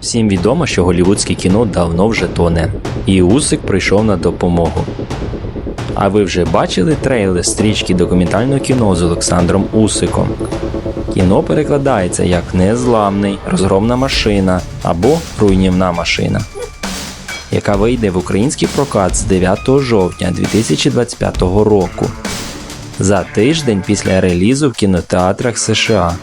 Всім відомо, що голівудське кіно давно вже тоне, і Усик прийшов на допомогу. А ви вже бачили трейлер стрічки документального кіно з Олександром Усиком? Кіно перекладається як незламний, розгромна машина або руйнівна машина, яка вийде в український прокат з 9 жовтня 2025 року за тиждень після релізу в кінотеатрах США.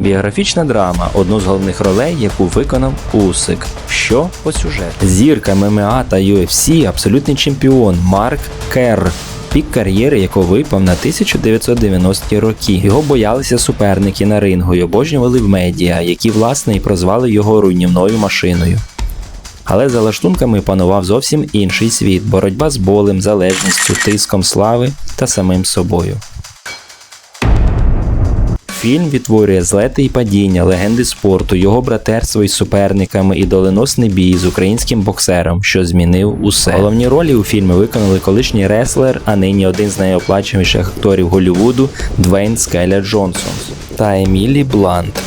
Біографічна драма, одну з головних ролей, яку виконав Усик. Що по сюжету? Зірка ММА та UFC, абсолютний чемпіон Марк Керр. Пік кар'єри, якого випав на 1990-ті роки. Його боялися суперники на рингу й обожнювали в медіа, які власне і прозвали його руйнівною машиною. Але за лаштунками панував зовсім інший світ боротьба з болем, залежністю, тиском слави та самим собою. Фільм відтворює злети і падіння, легенди спорту, його братерство із суперниками і доленосний бій з українським боксером, що змінив усе. Головні ролі у фільмі виконали колишній реслер, а нині один з найоплаченіших акторів Голлівуду Двейн Скеля Джонсон та Емілі Блант.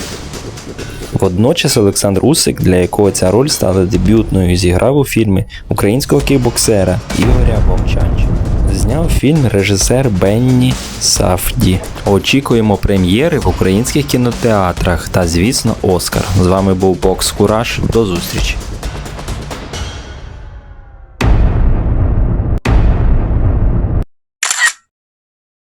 Водночас Олександр Усик, для якого ця роль стала дебютною, зіграв у фільмі українського кікбоксера Ігоря Вовчанча. Зняв фільм режисер Бенні Сафді. Очікуємо прем'єри в українських кінотеатрах та, звісно, Оскар. З вами був Бокс Кураж. До зустрічі!